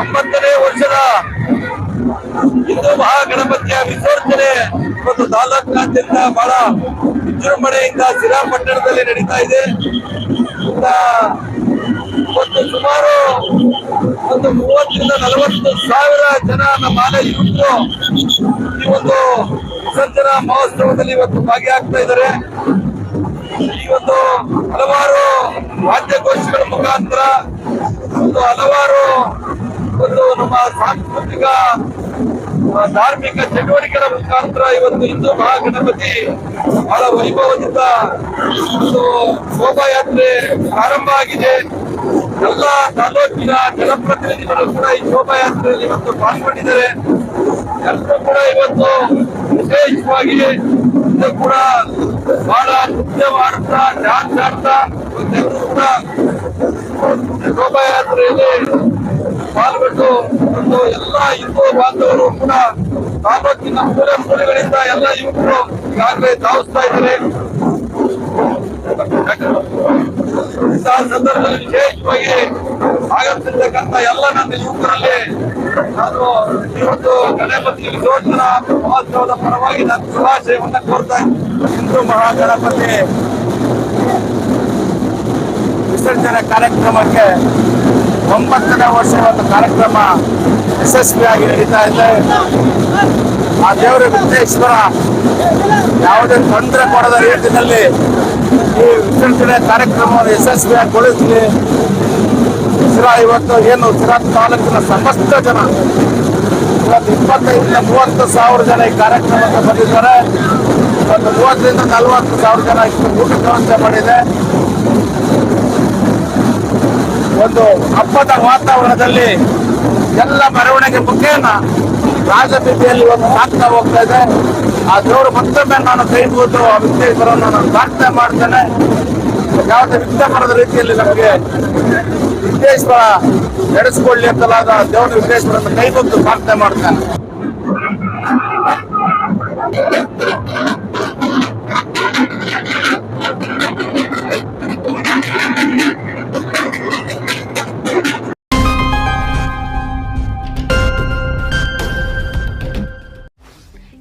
ಒಂಬತ್ತನೇ ವರ್ಷದ ಹಿಂದೂ ಮಹಾಗಣಪತಿಯ ವಿಸರ್ಜನೆ ಮತ್ತು ತಾಲೂಕಿನಾದ್ಯಂತ ಬಹಳ ವಿಜೃಂಭಣೆಯಿಂದ ಶ್ರೀರಾಮಪಟ್ಟಣದಲ್ಲಿ ನಡೀತಾ ಇದೆ. ಒಂದು ಇವತ್ತು ಸುಮಾರು ಒಂದು ಮೂವತ್ತರಿಂದ ನಲವತ್ತು ಸಾವಿರ ಜನ ನಮ್ಮ ಆನೆ ಯುವಕರು ಈ ಒಂದು ವಿಸರ್ಜನಾ ಮಹೋತ್ಸವದಲ್ಲಿ ಇವತ್ತು ಭಾಗಿಯಾಗ್ತಾ ಇದ್ದಾರೆ. ಒಂದು ಹಲವಾರು ವಾದ್ಯಗೋಷ್ಠಿಗಳ ಮುಖಾಂತರ ಒಂದು ಹಲವಾರು ಒಂದು ನಮ್ಮ ಸಾಂಸ್ಕೃತಿಕ ಧಾರ್ಮಿಕ ಚಟುವಟಿಕೆಗಳ ಮುಖಾಂತರ ಇವತ್ತು ಹಿಂದೂ ಮಹಾಗಣಪತಿ ಬಹಳ ವೈಭವದಿಂದ ಒಂದು ಶೋಭಾಯಾತ್ರೆ ಪ್ರಾರಂಭ ಆಗಿದೆ. ಎಲ್ಲ ತಾಲೂಕಿನ ಜನಪ್ರತಿನಿಧಿಗಳು ಕೂಡ ಈ ಶೋಭಾಯಾತ್ರೆಯಲ್ಲಿ ಇವತ್ತು ಪಾಲ್ಗೊಂಡಿದ್ದಾರೆ. ಎಲ್ಲರೂ ಕೂಡ ಇವತ್ತು ವಿಶೇಷವಾಗಿ ಕೂಡ ಬಹಳ ನೃತ್ಯ ಮಾಡ್ತಾ, ಡ್ಯಾನ್ಸ್ ಆಡ್ತಾ ಕೂಡ ಶೋಭಾಯಾತ್ರೆಯಲ್ಲಿ ಪಾಲ್ಗೊಂಡು ಒಂದು ಎಲ್ಲ ಹಿಂದೂ ಬಾಂಧವರು ಕೂಡ ತಾಲೂಕಿನ ಮೂಲೆ ಮೂಲೆಗಳಿಂದ ಎಲ್ಲ ಯುವಕರು ಈಗಾಗಲೇ ಧಾವಿಸ್ತಾ ಇದ್ದಾರೆ ಸಂದರ್ಭದಲ್ಲಿ ವಿಶೇಷವಾಗಿ ಆಗಮಿಸಿರ್ತಕ್ಕಂಥ ಎಲ್ಲ ನನ್ನ ಯುವಕರಲ್ಲಿ ನಾನು ಇವತ್ತು ಗಣಪತಿ ವಿಸರ್ಜನಾ ಮಹೋತ್ಸವದ ಪರವಾಗಿ ನಾನು ಶುಭಾಶಯವನ್ನು ಕೋರ್ತಾ. ಹಿಂದೂ ಮಹಾಗಣಪತಿ ವಿಸರ್ಜನೆ ಕಾರ್ಯಕ್ರಮಕ್ಕೆ ಒಂಬತ್ತನೇ ವರ್ಷದ ಒಂದು ಕಾರ್ಯಕ್ರಮ ಯಶಸ್ವಿಯಾಗಿ ನಡೀತಾ ಇದೆ. ಆ ದೇವರ ವಿಘ್ನೇಶ್ವರ ಯಾವುದೇ ತೊಂದರೆ ಕೊಡದ ರೀತಿಯಲ್ಲಿ ಈ ವಿಸರ್ಜನೆ ಕಾರ್ಯಕ್ರಮವನ್ನು ಯಶಸ್ವಿಯಾಗಿಗೊಳಿಸಲಿ ಸಿರಾ ಇವತ್ತು ಏನು ಸಿರಾ ತಾಲೂಕಿನ ಸಮಸ್ತ ಜನ, ಇವತ್ತು ಇಪ್ಪತ್ತೈದರಿಂದ ಮೂವತ್ತು ಸಾವಿರ ಜನ ಈ ಕಾರ್ಯಕ್ರಮಕ್ಕೆ ಬಂದಿದ್ದಾರೆ. ಒಂದು ಮೂವತ್ತರಿಂದ ನಲವತ್ತು ಸಾವಿರ ಜನ ಇಷ್ಟು ಊಟ ವ್ಯವಸ್ಥೆ ಮಾಡಿದೆ. ಒಂದು ಹಬ್ಬದ ವಾತಾವರಣದಲ್ಲಿ ಎಲ್ಲ ಮೆರವಣಿಗೆ ಮುಖೇನ ರಾಜಬೀದಿಯಲ್ಲಿ ಒಂದು ಸಾಕ್ತಾ ಹೋಗ್ತಾ ಇದೆ. ಆ ದೇವರು ಮತ್ತೊಮ್ಮೆ ನಾನು ಕೈ ಮುಗಿದು ಆ ವಿಘ್ನೇಶ್ವರನ್ನು ನಾನು ಪ್ರಾರ್ಥನೆ ಮಾಡ್ತೇನೆ. ಯಾವುದೇ ವಿಘ್ನ ರೀತಿಯಲ್ಲಿ ನಮಗೆ ವಿಘ್ನೇಶ್ವರ ನಡೆಸಿಕೊಳ್ಳಿ ಅಂತಲಾದ ದೇವರ ಕೈ ಮುಗಿದು ಪ್ರಾರ್ಥನೆ ಮಾಡ್ತೇನೆ.